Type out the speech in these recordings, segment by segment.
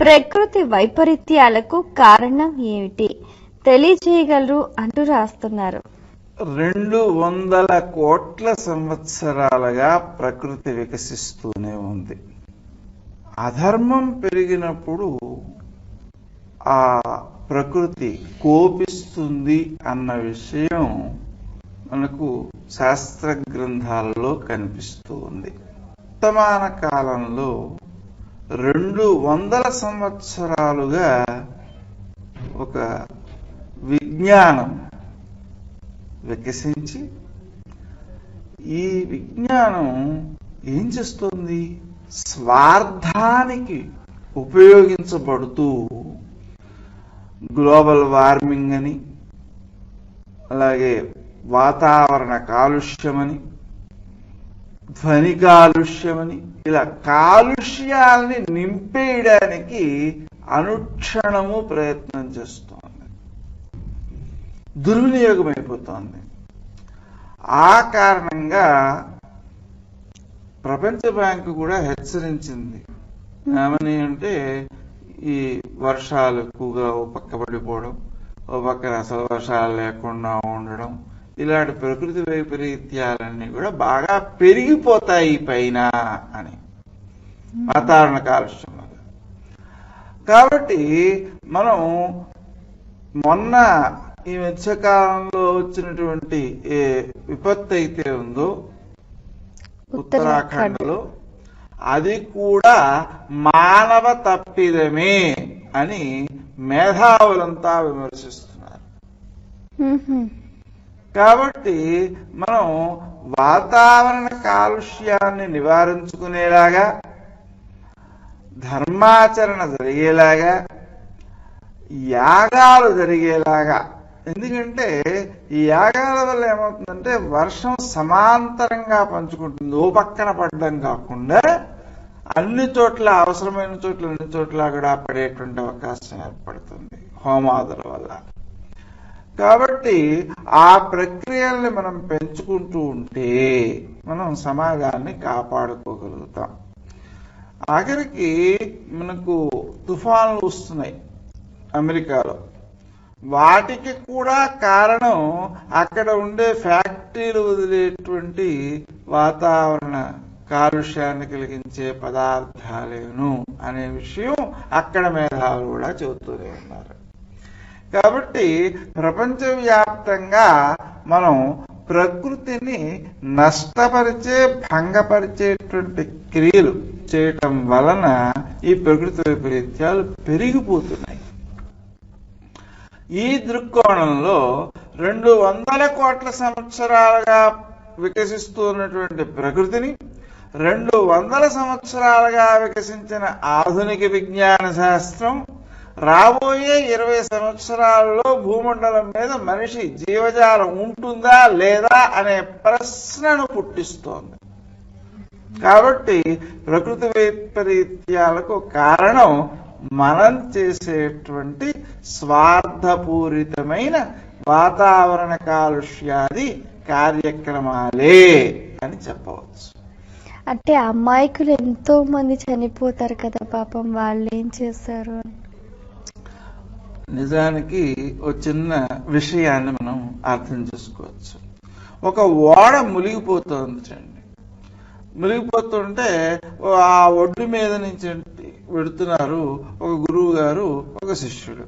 ప్రకృతి వైపరీత్యాలకు కారణం ఏమిటి? తెలియజేయగలరు అంటూ రాస్తున్నారు. రెండు వందల కోట్ల సంవత్సరాలుగా ప్రకృతి వికసిస్తూనే ఉంది. అధర్మం పెరిగినప్పుడు ఆ ప్రకృతి కోపిస్తుంది అన్న విషయం మనకు శాస్త్ర గ్రంథాలలో కనిపిస్తూ ఉంది. వర్తమాన కాలంలో రెండు వందల సంవత్సరాలుగా ఒక విజ్ఞానం వికసించి ఈ విజ్ఞానం ఏం చేస్తుంది? స్వార్థానికి ఉపయోగించబడుతూ గ్లోబల్ వార్మింగ్ అని అలాగే వాతావరణ కాలుష్యమని ధ్వని కాలుష్యమని ఇలా కాలుష్యాల్ని నింపేయడానికి అనుక్షణము ప్రయత్నం చేస్తోంది. దుర్వినియోగం అయిపోతోంది ఆ కారణంగా ప్రపంచ బ్యాంకు కూడా హెచ్చరించింది. ఏమని అంటే ఈ వర్షాలు ఎక్కువగా ఓ పక్క పడిపోవడం ఓ పక్కన అసలు వర్షాలు లేకుండా ఉండడం ఇలాంటి ప్రకృతి వైపరీత్యాలన్నీ కూడా బాగా పెరిగిపోతాయి పైన అని. వాతావరణ కాలుష్యం వల్ల. కాబట్టి మనం మొన్న ఈ మధ్యకాలంలో వచ్చినటువంటి ఏ విపత్తు అయితే ఉందో ఉత్తరాఖండ్లో అది కూడా మానవ తప్పిదమే అని మేధావులంతా విమర్శిస్తున్నారు. కాబట్టి మనం వాతావరణ కాలుష్యాన్ని నివారించుకునేలాగా ధర్మాచరణ జరిగేలాగా యాగాలు జరిగేలాగా. ఎందుకంటే ఈ యాగాల వల్ల ఏమవుతుందంటే వర్షం సమాంతరంగా పంచుకుంటుంది ఓ పక్కన పడడం కాకుండా అన్ని చోట్ల అవసరమైన చోట్ల అన్ని చోట్ల కూడా పడేటువంటి అవకాశం ఏర్పడుతుంది హోమాదుల వల్ల. కాబట్టి ఆ ప్రక్రియల్ని మనం పెంచుకుంటూ ఉంటే మనం సమాజాన్ని కాపాడుకోగలుగుతాం. ఆఖరికి మనకు తుఫాన్లు వస్తున్నాయి అమెరికాలో. వాటికి కూడా కారణం అక్కడ ఉండే ఫ్యాక్టరీలు వదిలేటువంటి వాతావరణ కాలుష్యాన్ని కలిగించే పదార్థాలేను అనే విషయం అక్కడ మేధావులు కూడా చెబుతూనే ఉన్నారు. కాబట్టి ప్రపంచవ్యాప్తంగా మనం ప్రకృతిని నష్టపరిచే భంగపరిచేటువంటి క్రియలు చేయటం వలన ఈ ప్రకృతి వైపరీత్యాలు పెరిగిపోతున్నాయి. ఈ దృక్కోణంలో రెండు వందల కోట్ల సంవత్సరాలుగా వికసిస్తున్నటువంటి ప్రకృతిని రెండు వందల సంవత్సరాలుగా వికసించిన ఆధునిక విజ్ఞాన శాస్త్రం రాబోయే ఇరవై సంవత్సరాల్లో భూమండలం మీద మనిషి జీవజాలం ఉంటుందా లేదా అనే ప్రశ్నను పుట్టిస్తోంది కాబట్టి ప్రకృతి వైపరీత్యాలకు కారణం మనం చేసేటువంటి స్వార్థపూరితమైన వాతావరణ కాలుష్యాది కార్యక్రమాలే అని చెప్పవచ్చు అంటే అమాయకులు ఎంతో మంది చనిపోతారు కదా పాపం వాళ్ళు ఏం చేస్తారు అని. నిజానికి ఒక చిన్న విషయాన్ని మనం అర్థం చేసుకోవచ్చు. ఒక ఓడ మునిగిపోతుంది చూడండి. మునిగిపోతుంటే ఓ ఆ ఒడ్డు మీద నుంచి వెడుతున్నారు ఒక గురువు గారు ఒక శిష్యుడు.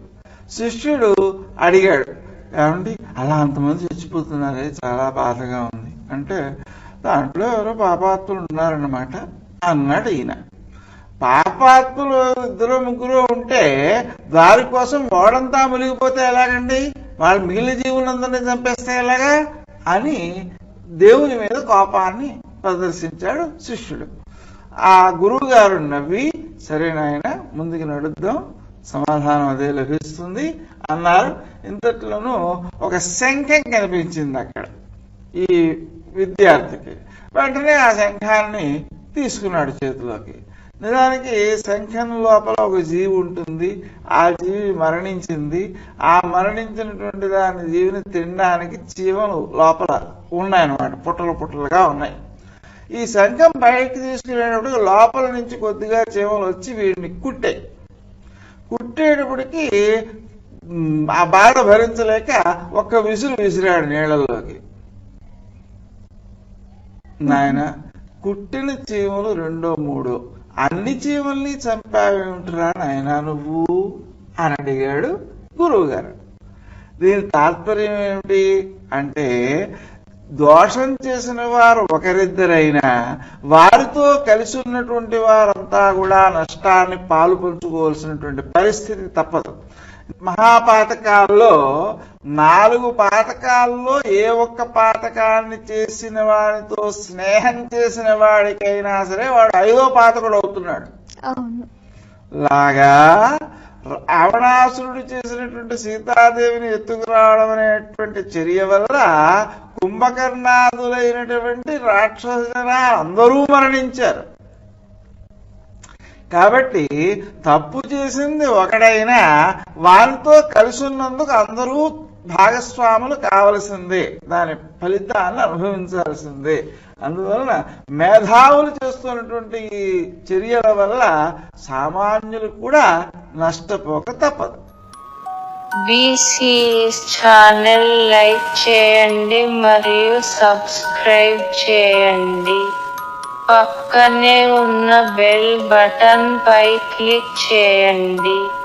శిష్యుడు అడిగాడు ఏమండి అలా అంతమంది చచ్చిపోతున్నారే చాలా బాధగా ఉంది. అంటే దాంట్లో ఎవరో పాపాత్ములు ఉన్నారన్నమాట. అన్నాడు ఈయన. పాపాత్ములు ఇద్దరు ముగ్గురు ఉంటే దారి కోసం ఓడంతా మునిగిపోతే ఎలాగండి? వాళ్ళు మిగిలిన జీవులందరినీ చంపేస్తే ఎలాగా? అని దేవుని మీద కోపాన్ని ప్రదర్శించాడు శిష్యుడు. ఆ గురువు గారు నవ్వి సరే నాయన ముందుకు నడుద్దాం. సమాధానం అదే లభిస్తుంది అన్నారు. ఇంతట్లోనూ ఒక శంఖం కనిపించింది అక్కడ ఈ విద్యార్థికి. వెంటనే ఆ శంఖాన్ని తీసుకున్నాడు చేతిలోకి. నిజానికి శంఖం లోపల ఒక జీవి ఉంటుంది ఆ జీవి మరణించింది. ఆ మరణించినటువంటి దాని జీవిని తినడానికి జీవలు లోపల ఉన్నాయన్నమాట పుట్టలు పుట్టలుగా ఉన్నాయి. ఈ శంఖం బయటకు తీసుకునేటప్పుడు లోపల నుంచి కొద్దిగా చీమలు వచ్చి వీడిని కుట్టాయి కుట్టేటప్పటికి ఆ బాధ భరించలేక ఒక్క విసురు విసిరాడు నీళ్ళల్లోకి. నాయన కుట్టిన చీమలు రెండో మూడో. అన్ని జీవుల్ని చంపావేమిట్రా నాయన నువ్వు? అని అడిగాడు గురువు గారు దీని తాత్పర్యం ఏమిటి? అంటే దోషం చేసిన వారు ఒకరిద్దరైనా వారితో కలిసి ఉన్నటువంటి వారంతా కూడా నష్టాన్ని పాలు పంచుకోవాల్సినటువంటి పరిస్థితి తప్పదు. మహాపాతకాల్లో నాలుగు పాతకాల్లో ఏ ఒక్క పాతకాన్ని చేసిన వాడితో స్నేహం చేసిన వాడికైనా సరే వాడు ఐదో పాతకుడు అవుతున్నాడు. లాగా రావణాసురుడు చేసినటువంటి సీతాదేవిని ఎత్తుకురావడం అనేటువంటి చర్య వల్ల కుంభకర్ణాదులైనటువంటి రాక్షస అందరూ మరణించారు. కాబట్టి తప్పు చేసింది ఒకడైనా వారితో కలిసి ఉన్నందుకు అందరూ భాగస్వాములు కావలసిందే. దాని ఫలితాన్ని అనుభవించాల్సిందే. అందువలన మేధావులు చేస్తున్నటువంటి ఈ చర్యల వల్ల సామాన్యులు కూడా నష్టపోక తప్పదు. బీసీఎస్ ఛానల్ లైక్ చేయండి మరియు సబ్స్క్రైబ్ చేయండి. పక్కనే ఉన్న బెల్ బటన్ పై క్లిక్ చేయండి.